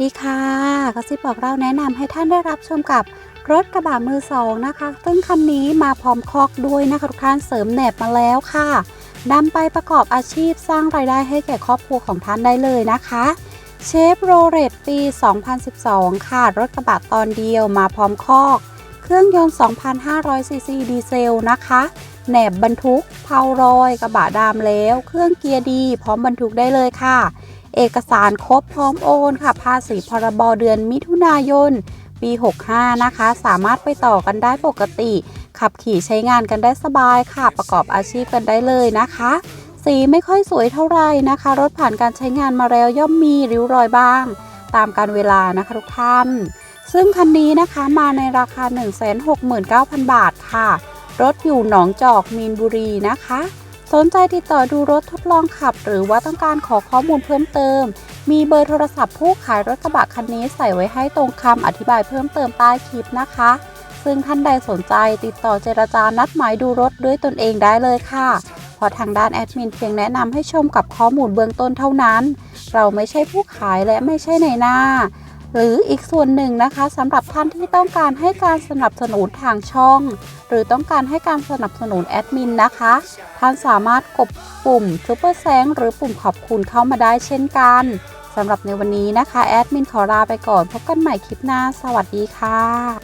ดีค่ะกระซิบบอกเราแนะนำให้ท่านได้รับชมกับรถกระบะมือสองนะคะ ซึ่งคันนี้มาพร้อมคอกด้วยนะคะทุกท่านเสริมแหนบมาแล้วค่ะนำไปประกอบอาชีพสร้างรายได้ให้แก่ครอบครัวของท่านได้เลยนะคะเชฟโรเลตปี 2012 ค่ะ รถกระบะตอนเดียวมาพร้อมคอก เครื่องยนต์ 2,500 ซีซีดีเซลนะคะ แหนบบรรทุก เพารอย กระบะดามแล้ว เครื่องเกียร์ดี พร้อมบรรทุกได้เลยค่ะ เอกสารครบพร้อมโอนค่ะ ภาษีพรบเดือนมิถุนายน ปี 65 นะคะ สามารถไปต่อกันได้ปกติ ขับขี่ใช้งานกันได้สบายค่ะ ประกอบอาชีพกันได้เลยนะคะ สีไม่ค่อยสวยเท่าไหร่นะคะ รถผ่านการใช้งานมาแล้วย่อมมีริ้วรอยบ้าง ตามการเวลานะคะทุกท่าน ซึ่งคันนี้นะคะมาในราคา 169,000 บาทค่ะ รถอยู่หนองจอกมีนบุรีนะคะ สนใจติดต่อดูรถทดลองขับ หรือว่าต้องการขอข้อมูลเพิ่มเติม มีเบอร์โทรศัพท์ผู้ขายรถกระบะคันนี้ใส่ไว้ให้ตรงคำอธิบายเพิ่มเติมใต้คลิปนะคะ ซึ่งท่านใดสนใจติดต่อเจรจานัดหมายดูรถด้วยตนเองได้เลยค่ะเพราะทางด้านแอดมินเพียงแนะนำให้ชมกับข้อมูลเบื้องต้นเท่านั้น เราไม่ใช่ผู้ขายและไม่ใช่ในหน้า หรืออีกส่วนหนึ่งนะคะสำหรับท่านที่ต้องการให้การสนับสนุนทางช่อง หรือต้องการให้การสนับสนุนแอดมินนะคะ ท่านสามารถกดปุ่มซุปเปอร์แซงหรือปุ่มขอบคุณเข้ามาได้เช่นกันสำหรับในวันนี้นะคะ แอดมินขอลาไปก่อน พบกันใหม่คลิปหน้า สวัสดีค่ะ